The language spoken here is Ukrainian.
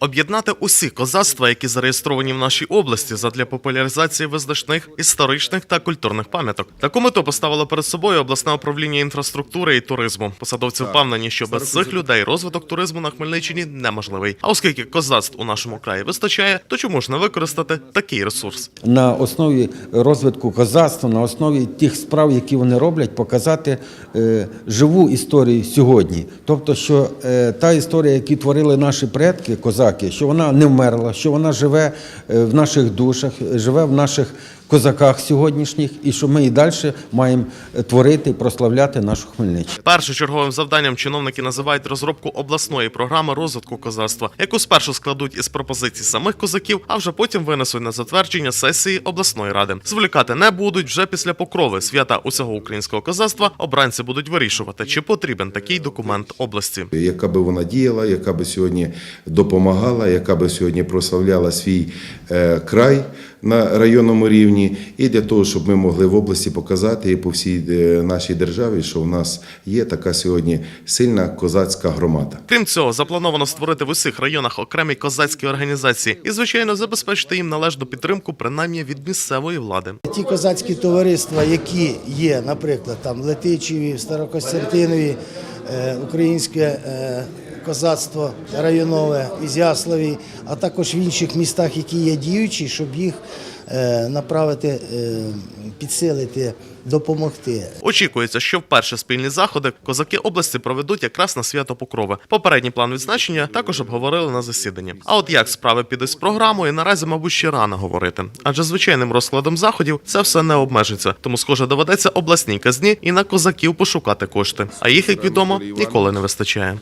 об'єднати усі козацтва, які зареєстровані в нашій області, задля популяризації визначних історичних та культурних пам'яток. Таку мету поставило перед собою обласне управління інфраструктури і туризму. Посадовці впевнені, що без цих людей розвиток туризму на Хмельниччині неможливий. А оскільки козацтв у нашому краї вистачає, то чому ж не використати такий ресурс? на основі розвитку козацтва, на основі тих справ, які вони роблять, показати е, живу історію сьогодні. Тобто, що е, та історія, яку творили наші предки, козаки, що вона не вмерла, що вона живе е, в наших душах, живе в наших козаках сьогоднішніх, і що ми і далі маємо творити і прославляти нашу Хмельниччину. Першочерговим завданням чиновники називають розробку обласної програми розвитку козацтва, яку спершу складуть із пропозицій самих козаків, а вже потім винесуть на затвердження сесії обласної ради. Зволікати не будуть вже після покрови свята усього українського козацтва. Обранці будуть вирішувати, чи потрібен такий документ області. яка би вона діяла, яка би сьогодні допомагала, яка би сьогодні прославляла свій е, край на районному рівні, і для того, щоб ми могли в області показати і по всій е, нашій державі, що в нас є така сьогодні сильна козацька громада. Крім цього, заплановано створити в усіх районах окремі козацькі організації і, звичайно, забезпечити їм належну підтримку, принаймні від місцевої влади. Ті козацькі товариства, які є, наприклад, там Летичеві, Старокостянтинові, е, українське е, козацтво районове, Ізяславі, а також в інших містах, які є діючі, щоб їх е, направити, е, підсилити, допомогти. Очікується, що вперше спільні заходи козаки області проведуть якраз на свято Покрови. Попередній план відзначення також обговорили на засіданні. А от як справи підуть з програмою, наразі, мабуть, ще рано говорити. Адже звичайним розкладом заходів це все не обмежиться. Тому, схоже, доведеться обласній казні і на козаків пошукати кошти. А їх, як відомо, ніколи не вистачає.